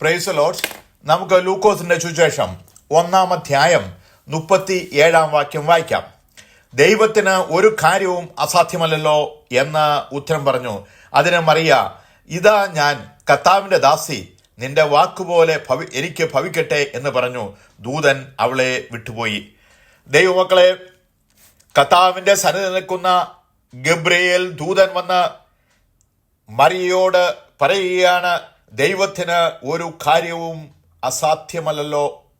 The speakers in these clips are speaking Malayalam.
പ്രൈസ് ലോഡ്സ് നമുക്ക് ലൂക്കോസിന്റെ സുവിശേഷം ഒന്നാം അധ്യായം മുപ്പത്തി ഏഴാം വാക്യം വായിക്കാം. ദൈവത്തിന് ഒരു കാര്യവും അസാധ്യമല്ലല്ലോ എന്ന് ഉത്തരം പറഞ്ഞു. അതിന് മറിയ ഇതാ ഞാൻ കർത്താവിന്റെ ദാസി നിന്റെ വാക്കുപോലെ ഭവി എനിക്ക് ഭവിക്കട്ടെ എന്ന് പറഞ്ഞു. ദൂതൻ അവളെ വിട്ടുപോയി. ദൈവമക്കളെ കർത്താവിന്റെ സന്നിധി നിൽക്കുന്ന ഗബ്രിയേൽ ദൂതൻ വന്ന് മറിയയോട് പറയുകയാണ്. ദൈവത്തിന് ഒരു കാര്യവും അസാധ്യമല്ലല്ലോ.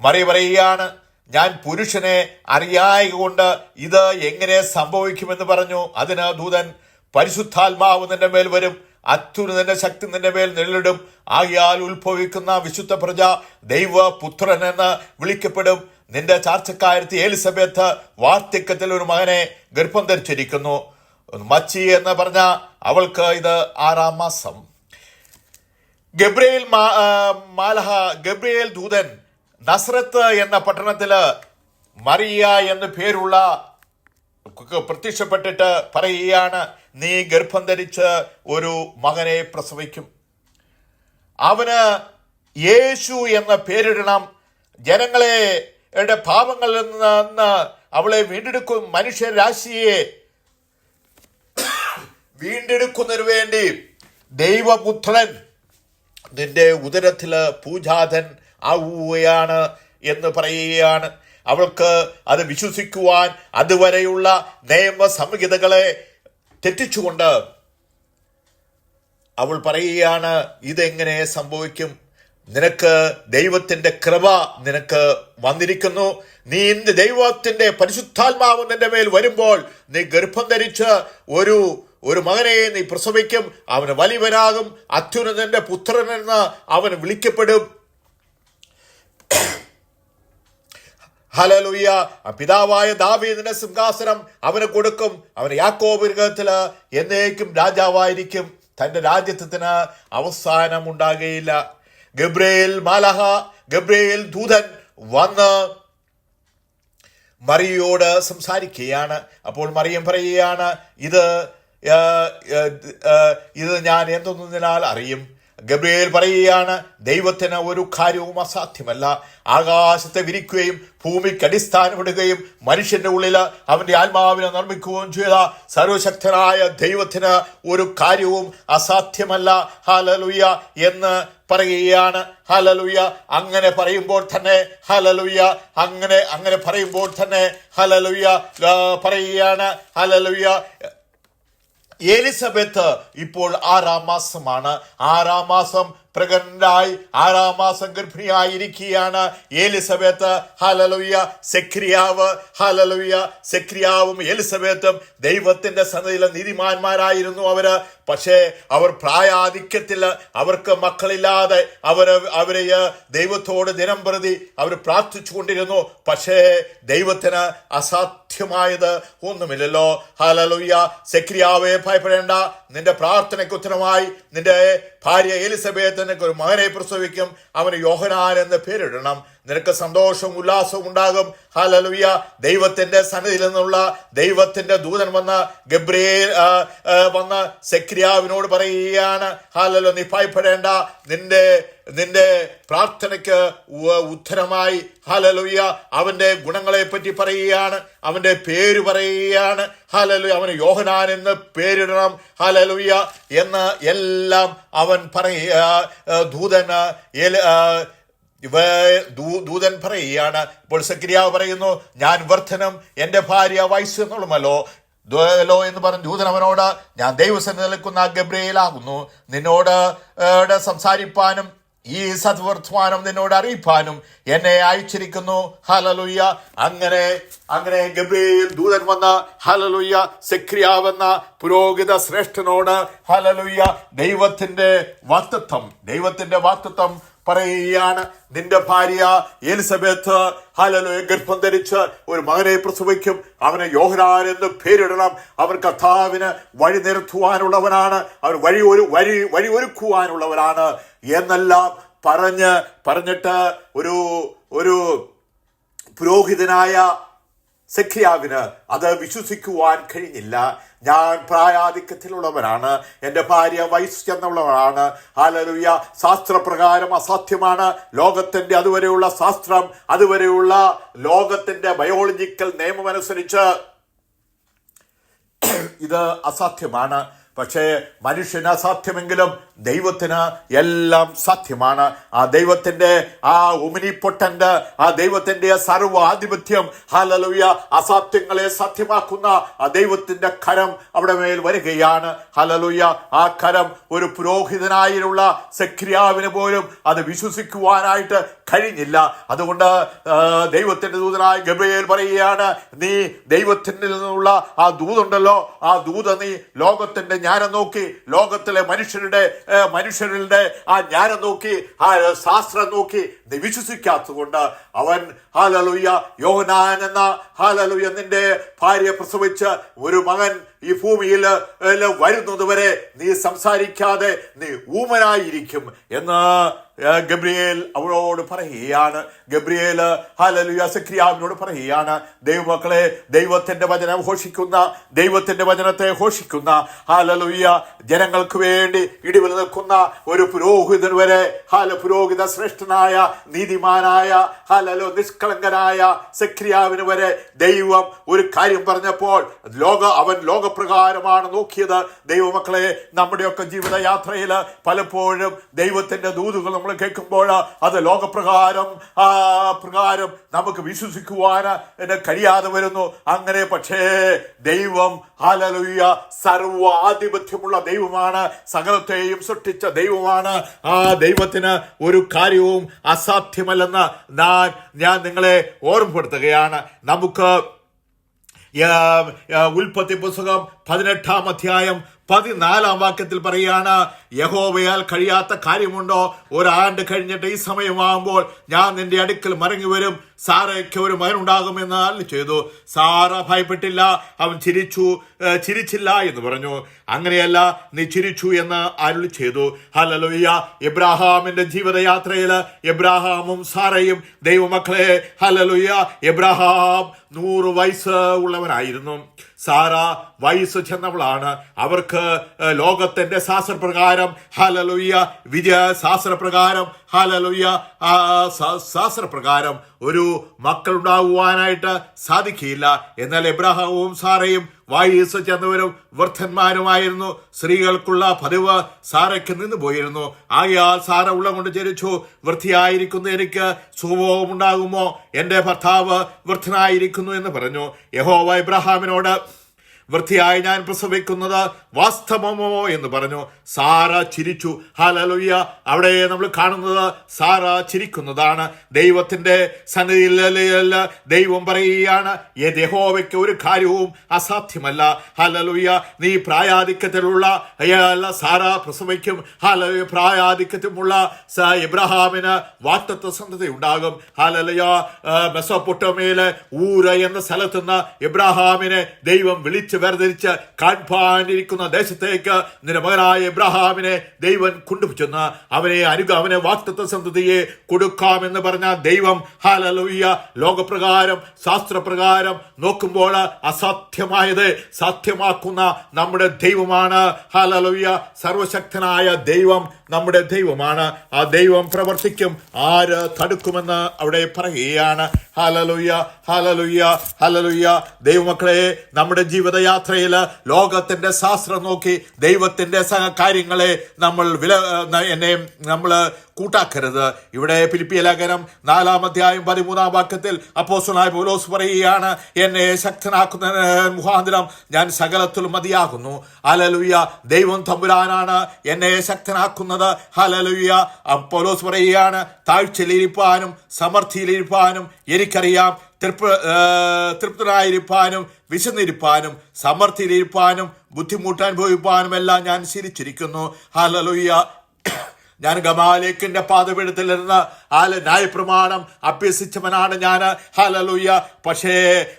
മറി പറയുകയാണ് ഞാൻ പുരുഷനെ അറിയായകൊണ്ട് ഇത് എങ്ങനെ സംഭവിക്കുമെന്ന് പറഞ്ഞു. അതിന് ദൂതൻ പരിശുദ്ധാത്മാവ് നിന്റെ മേൽ വരും. അത്യുന്നതന്റെ ശക്തി നിന്റെ മേൽ നിഴലിടും. ആകിയാൽ ഉത്ഭവിക്കുന്ന വിശുദ്ധ പ്രജ ദൈവപുത്രൻ എന്ന് വിളിക്കപ്പെടും. നിന്റെ ചാർച്ചക്കാരത്തി ഏലിസബത്ത് വാർദ്ധക്യത്തിൽ ഒരു മകനെ ഗർഭം ധരിച്ചിരിക്കുന്നു. മച്ചി എന്ന് പറഞ്ഞ അവൾക്ക് ഇത് ആറാം മാസം. ഗബ്രിയേൽ മാലഹ ഗബ്രിയേൽ ദൂതൻ നസ്രത്ത് എന്ന പട്ടണത്തിൽ മറിയ എന്ന് പേരുള്ള പ്രത്യക്ഷപ്പെട്ടിട്ട് പറയുകയാണ് നീ ഗർഭം ധരിച്ച് ഒരു മകനെ പ്രസവിക്കും. അവന് യേശു എന്ന പേരിടണം. ജനങ്ങളെ പാപങ്ങളിൽ നിന്ന് അവളെ വീണ്ടെടുക്കും. മനുഷ്യരാശിയെ വീണ്ടെടുക്കുന്നതിന് വേണ്ടി ദൈവപുത്രൻ നിന്റെ ഉദരത്തിൽ പൂജാതൻ ആവുകയാണ് എന്ന് പറയുകയാണ്. അവൾക്ക് അത് വിശ്വസിക്കുവാൻ അതുവരെയുള്ള നിയമ സംഹിതകളെ തെറ്റിച്ചുകൊണ്ട് അവൾ പറയുകയാണ് ഇതെങ്ങനെ സംഭവിക്കും? നിനക്ക് ദൈവത്തിന്റെ കൃപ നിനക്ക് വന്നിരിക്കുന്നു. നീ ഇന്ന് ദൈവത്തിന്റെ പരിശുദ്ധാത്മാവ് നിന്റെ മേൽ വരുമ്പോൾ നീ ഗർഭം ധരിച്ച് ഒരു ഒരു മകനെ നീ പ്രസവിക്കും അവന് വലിയവനാകും അത്യുന്നതന്റെ പുത്രനെന്ന് അവൻ വിളിക്കപ്പെടും. ഹലലുയ്യ പിതാവായ ദാവീദിന്റെ സിംഹാസനം അവന് കൊടുക്കും. അവന് യാക്കോബ് എന്നേക്കും രാജാവായിരിക്കും. തന്റെ രാജ്യത്തിന് അവസാനം ഉണ്ടാകുകയില്ല ഗബ്രയേൽ മാലഹ ഗബ്രയേൽ ദൂതൻ വന്ന് മറിയോട് സംസാരിക്കുകയാണ്. അപ്പോൾ മറിയം പറയുകയാണ് ഇത് ഇത് ഞാൻ എന്തൊന്നതിനാൽ അറിയും. ഗബ്രിയേൽ പറയുകയാണ് ദൈവത്തിന് ഒരു കാര്യവും അസാധ്യമല്ല. ആകാശത്തെ വിരിക്കുകയും ഭൂമിക്ക് അടിസ്ഥാനമിടുകയും മനുഷ്യന്റെ ഉള്ളിൽ അവന്റെ ആത്മാവിനെ നിർമ്മിക്കുകയും ചെയ്ത സർവശക്തനായ ദൈവത്തിന് ഒരു കാര്യവും അസാധ്യമല്ല. ഹാലലുയ എന്ന് പറയുകയാണ്. ഹലലുയ അങ്ങനെ പറയുമ്പോൾ തന്നെ ഹലലുയ അങ്ങനെ അങ്ങനെ പറയുമ്പോൾ തന്നെ ഹലലുയ ആ, പറയുകയാണ്. ഹലലുയ എലിസബത്ത് ഇപ്പോൾ ആറാം മാസമാണ്. ആറാം മാസം പ്രകടനായി ആറാം മാസം ഗർഭിണിയായിരിക്കുകയാണ് എലിസബത്ത്. ഹലലുയ സെക്രിയാവ് ഹലലുയ സെക്രിയാവും എലിസബത്തും ദൈവത്തിന്റെ സന്നദ്ധിയിലെ നീതിമാന്മാരായിരുന്നു അവർ. പക്ഷേ അവർ പ്രായാധിക്യത്തിൽ അവർക്ക് മക്കളില്ലാതെ അവർ അവരെ ദൈവത്തോട് ദിനം പ്രതി അവർ പ്രാർത്ഥിച്ചുകൊണ്ടിരുന്നു. പക്ഷേ ദൈവത്തിന് അസാധ്യമായത് ഒന്നുമില്ലല്ലോ. ഹലലുയ്യ സെക്രിയാവെ ഭയപ്പെടേണ്ട. നിന്റെ പ്രാർത്ഥനയ്ക്ക് ഉത്തരമായി. നിന്റെ ഭാര്യ എലിസബത്ത് നിനക്ക് ഒരു മകനെ പ്രസവിക്കും. അവന് യോഹനാൻ എന്ന് പേരിടണം. നിനക്ക് സന്തോഷവും ഉല്ലാസവും ഉണ്ടാകും. ഹലലുയ ദൈവത്തിന്റെ സന്നിധിയിൽ നിന്നുള്ള ദൈവത്തിന്റെ ദൂതൻ വന്ന ഗബ്രിയേൽ വന്ന സെക്രിയാവിനോട് പറയുകയാണ് ഹാലലു നീ ഭയപ്പെടേണ്ട. നിന്റെ നിന്റെ പ്രാർത്ഥനയ്ക്ക് ഉത്തരമായി. ഹലലുയ അവന്റെ ഗുണങ്ങളെ പറ്റി പറയുകയാണ്. അവന്റെ പേര് പറയുകയാണ്. ഹാലലു അവന് യോഹനാൻ എന്ന് പേരിടണം. ഹാലലുയ്യ എന്ന് എല്ലാം അവൻ പറയ ദൂതന് ഇവ ദൂതൻ പറയുകയാണ്. ഇപ്പോൾ സക്രിയാവ് പറയുന്നു ഞാൻ വർദ്ധനം എന്റെ ഭാര്യ വയസ്സ് എന്നുള്ളമല്ലോ ദ്വലോ എന്ന് പറഞ്ഞ ദൂതൻ അവനോട് ഞാൻ ദൈവസേന നിൽക്കുന്ന ഗബ്രയിലാകുന്നു. നിന്നോട് സംസാരിപ്പാനും ഈ സദ്വർത്തമാനം നിന്നോട് അറിയിപ്പാനും എന്നെ അയച്ചിരിക്കുന്നു. ഹലലുയ്യ അങ്ങനെ അങ്ങനെ ഗബ്രിയേൽ ദൂതൻ വന്ന ഹലലുയ്യ സെക്രിയാവെന്ന പുരോഹിത ശ്രേഷ്ഠനോട് ഹലലുയ്യ ദൈവത്തിന്റെ വാക്തത്വം ദൈവത്തിന്റെ വാക്തത്വം പറയുകയാണ് നിന്റെ ഭാര്യ എലിസബത്ത് ഹലലോയെ ഗർഭം ധരിച്ച് ഒരു മകനെ പ്രസവിക്കും. അവന് യോഹനാൻ എന്ന് പേരിടണം. അവൻ കഥാവിന് വഴി നിരത്തുവാനുള്ളവനാണ്. അവൻ വഴി ഒരു വഴി വഴി ഒരുക്കുവാനുള്ളവനാണ്. എന്നെല്ലാം പറഞ്ഞ് പറഞ്ഞിട്ട് ഒരു ഒരു പുരോഹിതനായ സഖിയാവിന് അത് വിശ്വസിക്കുവാൻ കഴിഞ്ഞില്ല. ഞാൻ പ്രായാധിക്യത്തിലുള്ളവനാണ്. എന്റെ ഭാര്യ വയസ്സ് ചെന്നുള്ളവരാണ് ഹാലലുയ ശാസ്ത്രപ്രകാരം അസാധ്യമാണ്. ലോകത്തിന്റെ അതുവരെയുള്ള ശാസ്ത്രം അതുവരെയുള്ള ലോകത്തിന്റെ ബയോളജിക്കൽ നിയമമനുസരിച്ച് ഇത് അസാധ്യമാണ്. പക്ഷേ മനുഷ്യന് അസാധ്യമെങ്കിലും ദൈവത്തിന് എല്ലാം സാധ്യമാണ്. ആ ദൈവത്തിന്റെ ആ ഒമിനിപ്പൊട്ടന്റ് ആ ദൈവത്തിന്റെ സർവാധിപത്യം ഹലലുയ അസാധ്യങ്ങളെ സാധ്യമാക്കുന്ന ആ ദൈവത്തിന്റെ കരം അവിടെ മേൽ വരികയാണ്. ഹലലുയ ആ കരം ഒരു പുരോഹിതനായുള്ള സെക്രിയാവിന് പോലും അത് വിശ്വസിക്കുവാനായിട്ട് കഴിഞ്ഞില്ല. അതുകൊണ്ട് ദൈവത്തിന്റെ ദൂതനായ ഗബ്രിയേൽ പറയുകയാണ് നീ ദൈവത്തിൽ നിന്നുള്ള ആ ദൂതുണ്ടല്ലോ ആ ദൂത നീ ലോകത്തിന്റെ ജ്ഞാനം നോക്കി ലോകത്തിലെ മനുഷ്യരുടെ മനുഷ്യരുടെ ആ ജ്ഞാനം നോക്കി ആ ശാസ്ത്രം നോക്കി വിശ്വസിക്കാത്തതുകൊണ്ട് അവൻ ഹാലലുയ്യ യോഹനാൻ എന്ന ഹാലലുയ്യ നിന്റെ ഭാര്യ പ്രസവിച്ച് ഒരു മകൻ ഈ ഭൂമിയിൽ വരുന്നത് വരുന്നതുവരെ നീ സംസാരിക്കാതെ നീ ഊമനായിരിക്കും എന്ന് ഗബ്രിയേൽ അവളോട് പറയുകയാണ്. ഗബ്രിയേൽ ഹാലലുയ സക്രിയാവിനോട് പറയുകയാണ്. ദൈവമക്കളെ ദൈവത്തിന്റെ വചനം ഘോഷിക്കുന്ന ദൈവത്തിന്റെ വചനത്തെ ഘോഷിക്കുന്ന ഹാലലുയ ജനങ്ങൾക്ക് വേണ്ടി ഇടിവിൽ നിൽക്കുന്ന ഒരു പുരോഹിതൻ വരെ ഹാല പുരോഹിത ശ്രേഷ്ഠനായ നീതിമാനായ ഹലലോ നിഷ്കളങ്കനായ സെക്രിയാവിന് വരെ ദൈവം ഒരു കാര്യം പറഞ്ഞപ്പോൾ ലോക അവൻ ലോകപ്രകാരമാണ് നോക്കിയത്. ദൈവമക്കളെ നമ്മുടെയൊക്കെ ജീവിതയാത്രയിൽ പലപ്പോഴും ദൈവത്തിന്റെ ദൂതുകൾ നമ്മൾ കേൾക്കുമ്പോൾ അത് ലോകപ്രകാരം പ്രകാരം നമുക്ക് വിശ്വസിക്കുവാൻ കഴിയാതെ വരുന്നു. അങ്ങനെ പക്ഷേ ദൈവം ഹാലലുയ്യ സർവാധിപത്യമുള്ള ദൈവമാണ്. സകലത്തെയും സൃഷ്ടിച്ച ദൈവമാണ്. ആ ദൈവത്തിന് ഒരു കാര്യവും അസാധ്യമല്ലെന്ന് ഞാൻ ഞാൻ നിങ്ങളെ ഓർമ്മപ്പെടുത്തുകയാണ്. നമുക്ക് ഉൽപ്പത്തി പുസ്തകം പതിനെട്ടാം അധ്യായം പതിനാലാം വാക്യത്തിൽ പറയാണ് യഹോവയാൽ കഴിയാത്ത കാര്യമുണ്ടോ? ഒരാണ്ട് കഴിഞ്ഞിട്ട് ഈ സമയമാകുമ്പോൾ ഞാൻ നിന്റെ അടുക്കൽ മടങ്ങി വരും. സാറയ്ക്ക് ഒരു മകനുണ്ടാകുമെന്ന് അല്ല ചെയ്തു. സാറ ഭയപ്പെട്ടില്ല. അവൻ ചിരിച്ചു. ചിരിച്ചില്ല എന്ന് പറഞ്ഞു. അങ്ങനെയല്ല നീ ചിരിച്ചു എന്ന് അരുളി ചെയ്തു. ഹലലോയ്യ എബ്രാഹാമിന്റെ ജീവിതയാത്രയിൽ എബ്രാഹാമും സാറയും ദൈവമക്കളെ ഹലലുയ്യ എബ്രാഹാം നൂറ് വയസ്സ് ഉള്ളവനായിരുന്നു. സാറ വയസ്സ് ചെന്നവളാണ്. അവർക്ക് ലോകത്തിന്റെ ശാസ്ത്രപ്രകാരം ഹലലുയ്യ വിജയ ശാസ്ത്രപ്രകാരം ഹലലുയ്യ ശാസ്ത്രപ്രകാരം ഒരു മക്കൾ ഉണ്ടാകുവാനായിട്ട് സാധിക്കില്ല എന്നാൽ എബ്രഹാമും സാറയും വായുസ് ചെന്നവരും വൃദ്ധന്മാരുമായിരുന്നു. സ്ത്രീകൾക്കുള്ള പതിവ് സാറയ്ക്ക് നിന്ന് പോയിരുന്നു. ആകയാൽ സാറ ഉള്ളം കൊണ്ട് ജനിച്ചു. വൃത്തിയായിരിക്കുന്നു എനിക്ക് സുഖവും എന്റെ ഭർത്താവ് വൃദ്ധനായിരിക്കുന്നു എന്ന് പറഞ്ഞു. യഹോവ ഇബ്രാഹാമിനോട് വൃത്തിയായി ഞാൻ പ്രസവിക്കുന്നത് വാസ്തവമോ എന്ന് പറഞ്ഞു. സാറ ചിരിച്ചു. ഹലലുയ്യ അവിടെ നമ്മൾ കാണുന്നത് സാറ ചിരിക്കുന്നതാണ്. ദൈവത്തിന്റെ സന്നിധിയിലല്ല ദൈവം പറയുകയാണ്. "ഏ യഹോവയ്ക്ക് ഒരു കാര്യവും അസാധ്യമല്ല. ഹലലുയ്യ നീ പ്രായാധിക്യത്തിലുള്ള സാറ പ്രസവിക്കും. ഹലലുയ പ്രായാധിക്യത്തിലുള്ള ഇബ്രഹാമിന് വാക്തത്വ സന്ധത ഉണ്ടാകും. ഹലലുയ മെസ്സപ്പൊട്ടോമയിലെ ഊര എന്ന സ്ഥലത്തുനിന്ന് ഇബ്രഹാമിനെ ദൈവം വിളിച്ച് വേർതിരിച്ച് കാൺപാനിരിക്കുന്ന ദേശത്തേക്ക് നിന്റെ മകനായ ഇബ്രഹാമിനെ ദൈവം കൊണ്ടുചെന്ന് അവനെ അനുഗ അവനെ വാക്തത്വ സന്തതിയെ കൊടുക്കാമെന്ന് പറഞ്ഞ ദൈവം ഹാലലുയ്യ ലോകപ്രകാരം ശാസ്ത്രപ്രകാരം നോക്കുമ്പോൾ അസാധ്യമായത് സാധ്യമാക്കുന്ന നമ്മുടെ ദൈവമാണ്. ഹാലലുയ്യ സർവശക്തനായ ദൈവം നമ്മുടെ ദൈവമാണ്. ആ ദൈവം പ്രവർത്തിക്കും. ആര് തടുക്കുമെന്ന് അവിടെ പറയുകയാണ്. ഹലലുയ്യ ഹലലുയ്യ ഹലലുയ്യ ദൈവമക്കളെ നമ്മുടെ ജീവിതയാത്രയിൽ ലോകത്തിന്റെ ശാസ്ത്രം നോക്കി ദൈവത്തിന്റെ കാര്യങ്ങളെ നമ്മൾ വില എന്നെ നമ്മൾ കൂട്ടാക്കരുത്. ഇവിടെ പിലിപ്പിയ ലേഖനം നാലാം അധ്യായം പതിമൂന്നാം വാക്യത്തിൽ അപ്പോസ്റ്റലായ പോലോസ് പറയുകയാണ് എന്നെ ശക്തനാക്കുന്ന മുഖാന്തരം ഞാൻ സകലത്തിലും മതിയാകുന്നു. ഹലലുയ്യ ദൈവം തമ്പുരാനാണ് എന്നെ ശക്തനാക്കുന്നത്. ഹലലുയ്യ പോലോസ് പറയുകയാണ് താഴ്ചയിലിരിപ്പാനും സമർത്ഥിയിലിരിപ്പാനും എനിക്കറിയാം. തൃപ്ത തൃപ്തനായിരിക്കാനും വിശന്നിരിപ്പാനും സമർത്ഥിയിലിരിപ്പാനും ബുദ്ധിമുട്ട് അനുഭവിപ്പാനുമെല്ലാം ഞാൻ ശീലിച്ചിരിക്കുന്നു. ഹലലുയ്യ ഞാൻ ഗമാലേക്കിന്റെ പാതപീഠത്തിൽ ഇരുന്ന് ഹാല ന്യായപ്രമാണം അഭ്യസിച്ചവനാണ് ഞാൻ. ഹലലുയ്യ പക്ഷേ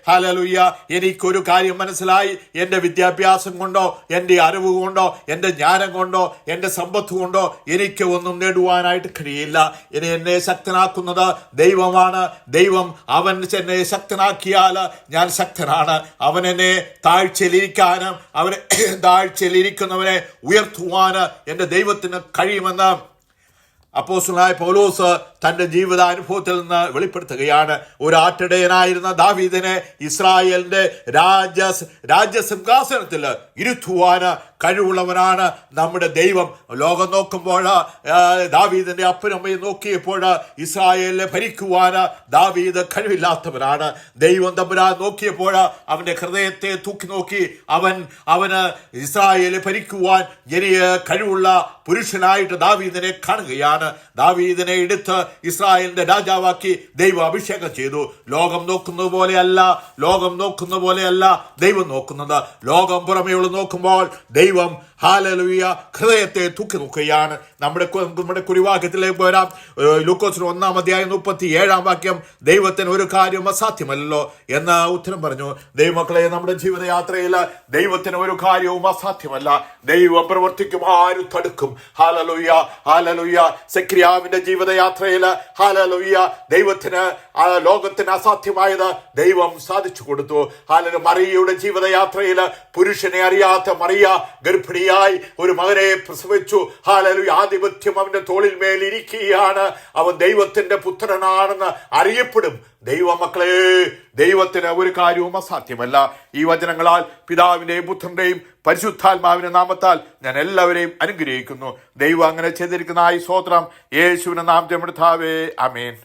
ഹലലുയ്യ എനിക്കൊരു കാര്യം മനസ്സിലായി. എന്റെ വിദ്യാഭ്യാസം കൊണ്ടോ എന്റെ അറിവ് കൊണ്ടോ എന്റെ ജ്ഞാനം കൊണ്ടോ എന്റെ സമ്പത്ത് കൊണ്ടോ എനിക്ക് ഒന്നും നേടുവാനായിട്ട് കഴിയില്ല. ഇനി എന്നെ ശക്തനാക്കുന്നത് ദൈവമാണ്. ദൈവം അവൻ എന്നെ ശക്തനാക്കിയാൽ ഞാൻ ശക്തനാണ്. അവൻ എന്നെ താഴ്ചയിലിരിക്കാനും അവനെ താഴ്ചയിലിരിക്കുന്നവനെ ഉയർത്തുവാന് എന്റെ ദൈവത്തിന് കഴിയുമെന്ന് അപ്പോസ്റ്റലായ പൗലോസ് തന്റെ ജീവിതാനുഭവത്തിൽ നിന്ന് വെളിപ്പെടുത്തുകയാണ്. ഒരു ആട്ടിടയനായിരുന്ന ദാവീദിനെ ഇസ്രായേലിന്റെ രാജ രാജ്യസിംഹാസനത്തിൽ ഇരുത്തുവാന് കഴിവുള്ളവനാണ് നമ്മുടെ ദൈവം. ലോകം നോക്കുമ്പോൾ ദാവീദിന്റെ അപ്പനമ്മയും നോക്കിയപ്പോൾ ഇസ്രായേലിനെ ഭരിക്കുവാന് ദാവീദ് കഴിവില്ലാത്തവനാണ്. ദൈവം തമ്പുരാൻ നോക്കിയപ്പോൾ അവന്റെ ഹൃദയത്തെ തൂക്കി നോക്കി അവൻ അവന് ഇസ്രായേലിനെ ഭരിക്കുവാൻ എനിക്ക് കഴിവുള്ള പുരുഷനായിട്ട് ദാവീദിനെ കാണുകയാണ്. ദാവീദിനെ എടുത്ത് ഇസ്രായേലിന്റെ രാജാവാക്കി ദൈവം അഭിഷേകം ചെയ്തു. ലോകം നോക്കുന്നത് പോലെയല്ല ലോകം നോക്കുന്ന പോലെയല്ല ദൈവം നോക്കുന്നത്. ലോകം പുറമേയുള്ള നോക്കുമ്പോൾ ദൈവം ഹാലലുയ ഹൃദയത്തെ തൂക്കി നോക്കുകയാണ് നമ്മുടെ നമ്മുടെ കുരിവാക്യത്തിലേക്ക് വരാം. ലൂക്കോസിന് ഒന്നാം അധ്യായം മുപ്പത്തി ഏഴാം വാക്യം. ദൈവത്തിന് ഒരു കാര്യം അസാധ്യമല്ലല്ലോ എന്ന ഉത്തരം പറഞ്ഞു. ദൈവമക്കളെ നമ്മുടെ ജീവിതയാത്രയിൽ ദൈവത്തിന് ഒരു കാര്യവും അസാധ്യമല്ല. ദൈവം പ്രവർത്തിക്കും ആരും തടുക്കും. ഹാലലുയ ഹാലലുയ സെക്രിയാവിന്റെ ജീവിതയാത്രയിൽ ഹാലലുയ്യ ദൈവത്തിന് ലോകത്തിന് അസാധ്യമായത് ദൈവം സാധിച്ചു കൊടുത്തു. ഹാലലു മറിയയുടെ ജീവിതയാത്രയിൽ പുരുഷനെ അറിയാത്ത മറിയ ഗർഭിണിയായി ഒരു മകനെ പ്രസവിച്ചു. ഹാലലു ആധിപത്യം അവന്റെ തോളിൽ മേൽ ഇരിക്കുകയാണ്. അവൻ ദൈവത്തിന്റെ പുത്രനാണെന്ന് അറിയപ്പെടും. ദൈവമക്കളെ ദൈവത്തിന് ഒരു കാര്യവും അസാധ്യമല്ല. ഈ വചനങ്ങളാൽ പിതാവിന്റെയും പുത്രന്റെയും പരിശുദ്ധാത്മാവിന്റെ നാമത്താൽ ഞാൻ എല്ലാവരെയും അനുഗ്രഹിക്കുന്നു. ദൈവം അങ്ങനെ ചെയ്തിരിക്കുന്ന ഈ സ്വോത്രം നാം നാമത്തെ അമേൻ.